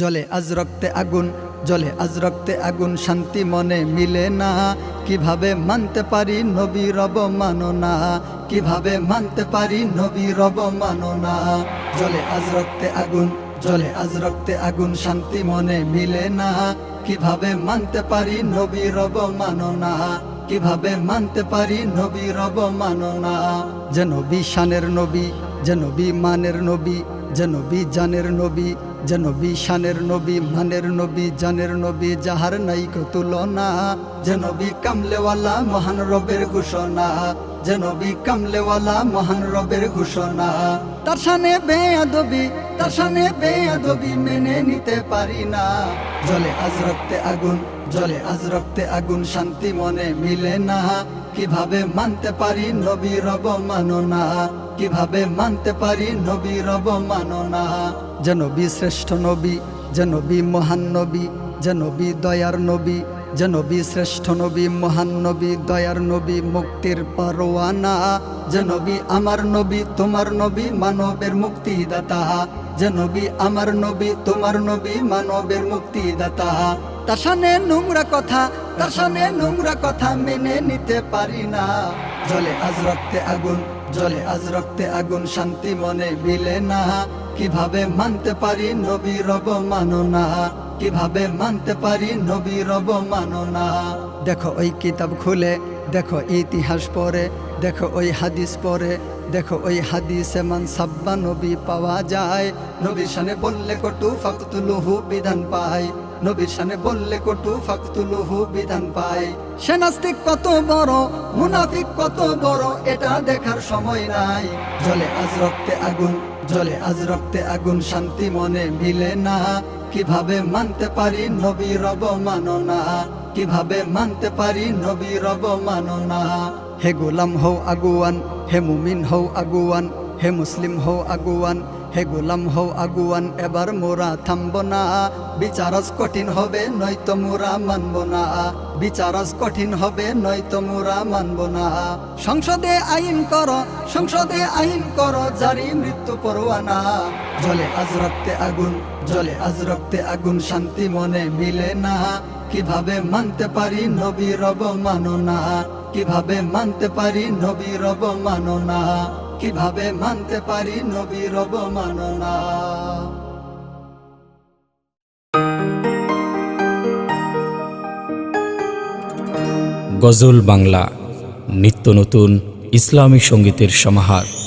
জলে আজ রক্তে আগুন, জলে আজ রক্তে আগুন, শান্তি মনে মিলে না। কীভাবে মানতে পারি নবী রব মানো না কীভাবে মানতে পারি নবী রব মানো না জলে আজ রক্তে আগুন, জলে আজ রক্তে আগুন, শান্তি মনে মিলে না। কীভাবে মানতে পারি নবী রব মানো না কীভাবে মানতে পারি নবী রব মানো না যে নবী শানের নবী, যে নবী মানের নবী, যে নবী জানের নবী যে নবী শানের নবী, মানের নবী, জানের নবী, যাহার নাই তুলনা। যে নবী কামলেওয়ালা মহান রবের ঘোষণা। যে নবী কামলেওয়ালা মহান রবের ঘোষণা। তার সানে বেয়াদবি, তার সানে বেয়াদবি মেনে নিতে পারি না। জলে আজ রক্তে আগুন, জলে আজ রক্তে আগুন শান্তি মনে মিলে না। কীভাবে মানতে পারি নবী রব মানো না কীভাবে মানতে পারি নবী রব মানো না যে নবী শ্রেষ্ঠ নবী, যে নবী মহান নবী, যে নবী দয়ার নবী, যে নবী শ্রেষ্ঠ নবী, মহান নবী দয়ার নবী, মুক্তির পরোয়ানা। যে নবী আমার নবী, তোমার নবী, মানবের মুক্তিদাতা। যে নবী আমার নবী, তোমার নবী, মানবের মুক্তিদাতা। তার সামনে নোংরা কথা তার নোংরা কথা মেনে নিতে পারি না। জলে আজ রক্তে আগুন, জলে আজ রক্তে আগুন, শান্তি মনে মিলে না। কীভাবে মানতে পারি নবী রব মানো না কীভাবে মানতে পারি নবী রব মানো না দেখো ওই কিতাব খুলে, দেখো ইতিহাস পড়ে, দেখো ওই হাদিস পড়ে, দেখো ওই হাদিসে মান সাব্বা নবী পাওয়া যায়। নবীর সানে বললে কটু ফাকতুলুহু বিধান পায়। নবীর সানে বললে কটু ফাকতুলুহু বিধান পায় সে নাস্তিক কত বড়, মুনাফিক কত বড়, এটা দেখার সময় নাই। জলে আজ রক্তে আগুন জলে আজ রক্তে আগুন, শান্তি মনে মিলে না। কীভাবে মানতে পারি নবী রব মানো না কীভাবে মানতে পারি নবী রব মানো না হে গোলাম হও আগুয়ান, হে মুমিন হও আগুয়ান, হে মুসলিম হও আগুয়ান হে গোলাম হও আগুয়ান, এবার মোরা থামব না। বিচারজ কঠিন হবে, নয়তো মোরা মানব না। বিচারজ কঠিন হবে, নয়তো মোরা মানব না। সংসদে আইন কর, সংসদে আইন কর, জারি মৃত্যু পরোয়ানা। জলে আজ রক্তে আগুন, জলে আজ রক্তে আগুন, শান্তি মনে মিলে না। কীভাবে মানতে পারি নবী রব মানো না কীভাবে মানতে পারি নবী রব মানো না কীভাবে মানতে পারি নবীর অবমাননা? গজল বাংলা নিত্য নতুন ইসলামী সঙ্গীতের সমাহার।